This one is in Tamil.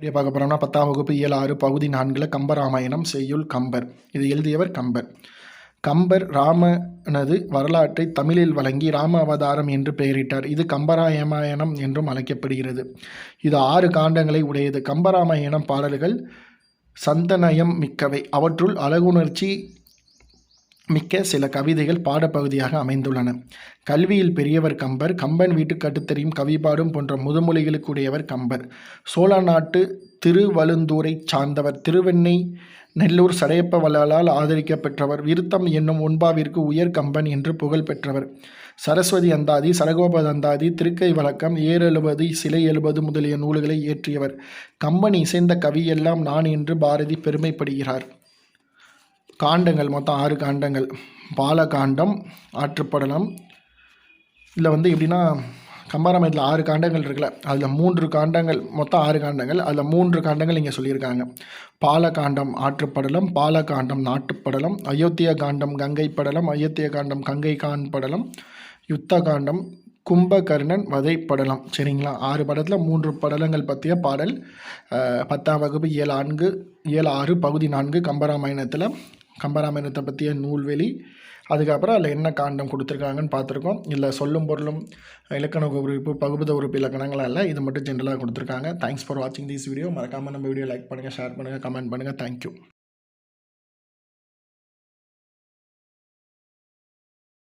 வீடியோ பார்க்க போகிறோம்னா பத்தாம் வகுப்பு இயல் ஆறு பகுதி நான்கில் கம்பராமாயணம் செய்யுள் கம்பர். இது எழுதியவர் கம்பர். கம்பர் ராமனது வரலாற்றை தமிழில் வழங்கி ராம அவதாரம் என்று பெயரிட்டார். இது கம்பராமாயணம் என்றும் அழைக்கப்படுகிறது. இது ஆறு காண்டங்களை உடையது. கம்பராமாயணம் பாடல்கள் சந்தனயம் மிக்கவை. அவற்றுள் அழகுணர்ச்சி மிக்க சில கவிதைகள் பாடப்பகுதியாக அமைந்துள்ளன. கல்வியில் பெரியவர் கம்பர் கம்பன் வீட்டு கட்டுத்தறியும் கவிபாடும் போன்ற முதுமொழிகளுக்குடையவர் கம்பர். சோழ நாட்டு திருவழுந்தூரை சார்ந்தவர் திருவெண்ணை நெல்லூர் சடையப்ப வள்ளலால் ஆதரிக்கப்பெற்றவர் விருத்தம் என்னும் ஒன்பாவிற்கு உயர் கம்பன் என்று புகழ் பெற்றவர். சரஸ்வதி அந்தாதி சரகோப அந்தாதி திருக்கை வழக்கம் ஏர் எழுபது சிலை எழுபது முதலிய நூல்களை இயற்றியவர். கம்பன் இசைந்த கவியெல்லாம் நான் என்று பாரதி பெருமைப்படுகிறார். காண்டங்கள் மொத்தம் ஆறு காண்டங்கள். பாலகாண்டம் ஆற்றுப்படலம். இதில் வந்து எப்படின்னா கம்பராமாயணத்தில் ஆறு காண்டங்கள் இருக்குல்ல அதில் மூன்று காண்டங்கள் மொத்தம் ஆறு காண்டங்கள். அதில் மூன்று காண்டங்கள் இங்கே சொல்லியிருக்காங்க. பாலகாண்டம் ஆற்றுப்படலம் பாலகாண்டம் நாட்டுப்படலம் அயோத்திய காண்டம் கங்கை படலம் அயோத்திய காண்டம் கங்கை கான் படலம் யுத்த காண்டம் கும்பகர்ணன் வதைப்படலம். சரிங்களா? ஆறு படத்தில் மூன்று படலங்கள் பற்றிய பாடல் பத்தாம் வகுப்பு ஏழு நான்கு ஏழு ஆறு பகுதி நான்கு கம்பராமாயணத்தில் கம்பராமாயணத்தை பற்றிய நூல்வெளி. அதுக்கப்புறம் அதில் என்ன காண்டம் கொடுத்துருக்காங்கன்னு பார்த்துருக்கோம். இல்லை சொல்லும் பொருளும் இலக்கண உறுப்பு பகுபத உறுப்பு இலக்கணங்களாக இல்லை. இது மட்டும் ஜென்ரலாக கொடுத்துருக்காங்க. தேங்க்ஸ் ஃபார் வாட்சிங் திஸ் வீடியோ மறக்காமல் நம்ம வீடியோ லைக் பண்ணுங்கள் ஷேர் பண்ணுங்கள் கமெண்ட் பண்ணுங்கள் தேங்க்யூ